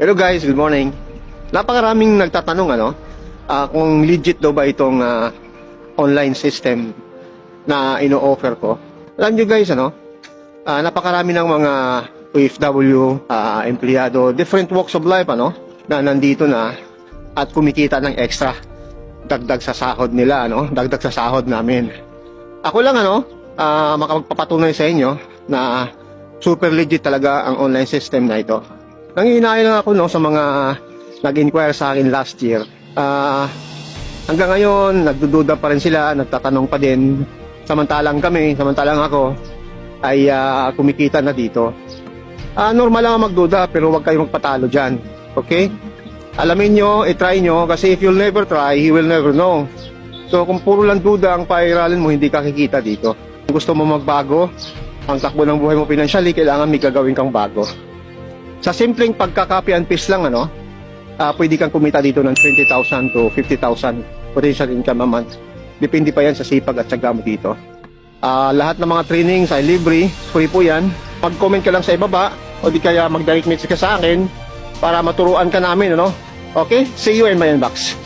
Hello guys, good morning. Napakaraming nagtatanong ano, ah, kung legit daw ba itong ah, online system na ino-offer ko. Alam nyo guys, ano, ah, napakarami ng mga OFW, ah, empleyado, different walks of life, ano, na nandito na at kumikita ng extra. Dagdag sa sahod nila, ano, dagdag sa sahod namin. Ako lang, ano, ah, makapagpapatunay sa inyo na super legit talaga ang online system na ito. Nangihinayang lang ako no, sa mga nag-inquire sa akin last year. Ah, hanggang ngayon, nagdududa pa rin sila, nagtatanong pa din. Samantalang kami, samantalang ako, ay ah, kumikita na dito. Ah, normal lang ang magduda, pero huwag kayong magpatalo dyan. Okay? Alamin nyo, i-try nyo, kasi if you'll never try, you will never know. So, kung puro lang duda ang pairalin mo, hindi ka kikita dito. Kung gusto mo magbago, ang takbo ng buhay mo financially, kailangan may gagawin kang bago. Sa simpleng pagka-copy and paste lang, ano, ah pwede kang kumita dito ng 20,000 to 50,000 potential income a month. Depende pa yan sa sipag at syaga mo dito. Ah, lahat ng mga trainings ay libre, free po yan. Mag-comment ka lang sa ibaba o di kaya mag-direct message ka sa akin para maturuan ka namin, ano? Okay? See you in my inbox.